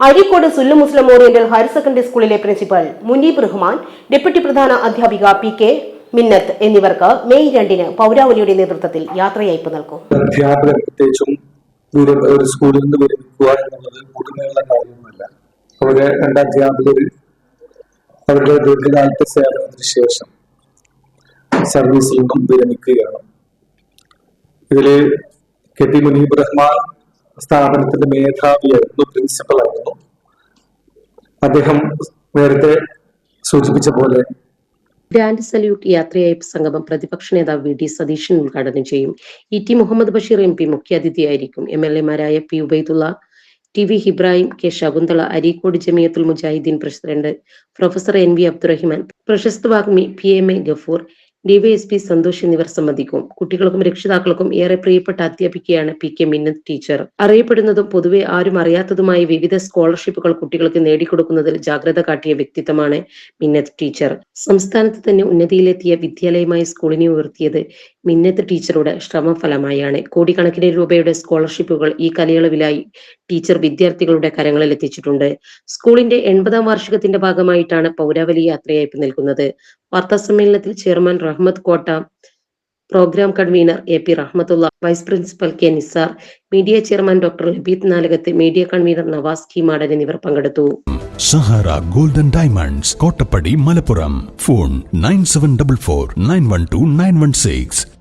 അഴീക്കോട് സുല്ലു മുസ്ലിം oriental higher secondary സ്കൂളിലെ പ്രിൻസിപ്പൽ മുനീബ് റഹ്മാൻ ഡെപ്യൂട്ടി പ്രധാന അധ്യാപിക പി കെ മിന്നത്ത് എന്നിവർക്ക് മെയ് രണ്ടിന് പൗരാവലിയുടെ നേതൃത്വത്തിൽ യാത്രയയപ്പ് നൽകും. പ്രത്യേകിച്ചും ഒരു സ്കൂളിൽ നിന്ന് വിരമിക്കുക എന്നുള്ളത് ഉടനെയുള്ള കാര്യമൊന്നുമല്ല അവിടെ രണ്ട് അധ്യാപകർ അവരുടെ ദീർഘകാലത്തെ സേവനത്തിന് ശേഷം സർവീസിൽ നിന്നും വിരമിക്കുകയാണ്. ഇതിൽ കെ ടി മുനീബ് റഹ്മാൻ സ്ഥാപനത്തിന്റെ മേധാവിയായിരുന്നു പ്രിൻസിപ്പൽ ആയിരുന്നു. അദ്ദേഹം നേരത്തെ സൂചിപ്പിച്ച പോലെ ഗ്രാൻഡ് സല്യൂട്ട് യാത്രയയപ്പ് സംഗമം പ്രതിപക്ഷ നേതാവ് വി. ഡി. സതീശൻ ഉദ്ഘാടനം ചെയ്യും. E. T. Muhammad Basheer M. P. മുഖ്യാതിഥിയായിരിക്കും. M. L. എമാരായ P. Ubaidulla T. V. Ibrahim K. Shakunthala Areekode Jamiathul Mujahideen president professor N. V. Abdurahiman പ്രശസ്ത വാഗ്മി P. M. A Gafoor DYSP Santhosh എന്നിവർ സംബന്ധിക്കും. കുട്ടികൾക്കും രക്ഷിതാക്കൾക്കും ഏറെ പ്രിയപ്പെട്ട അധ്യാപികയാണ് പി കെ മിന്നത് ടീച്ചർ. അറിയപ്പെടുന്നതും പൊതുവെ ആരും അറിയാത്തതുമായി വിവിധ സ്കോളർഷിപ്പുകൾ കുട്ടികൾക്ക് നേടിക്കൊടുക്കുന്നതിൽ ജാഗ്രത കാട്ടിയ വ്യക്തിത്വമാണ് മിന്നത് ടീച്ചർ. സംസ്ഥാനത്ത് തന്നെ ഉന്നതിയിലെത്തിയ വിദ്യാലയമായി സ്കൂളിനെ ഉയർത്തിയത് മിന്നത്ത് ടീച്ചറുടെ ശ്രമഫലമായാണ്. കോടിക്കണക്കിന് രൂപയുടെ സ്കോളർഷിപ്പുകൾ ഈ കാലയളവിലായി ടീച്ചർ വിദ്യാർത്ഥികളുടെ കരങ്ങളിൽ എത്തിച്ചിട്ടുണ്ട്. സ്കൂളിന്റെ എൺപതാം വാർഷികത്തിന്റെ ഭാഗമായിട്ടാണ് പൗരാവലി യാത്രയയപ്പ് നൽകുന്നത് വാർത്താസമ്മേളനത്തിൽ chairman Rahmath Kotta programme convener A P Rahmathulla vice principal K Nisar media chairman doctor Labeeth Nalakath media convener Navas കി മാഡൻ എന്നിവർ പങ്കെടുത്തു. Sahara golden diamonds Kottappadi Malappuram. Phone nine seven double four nine one two nine one six.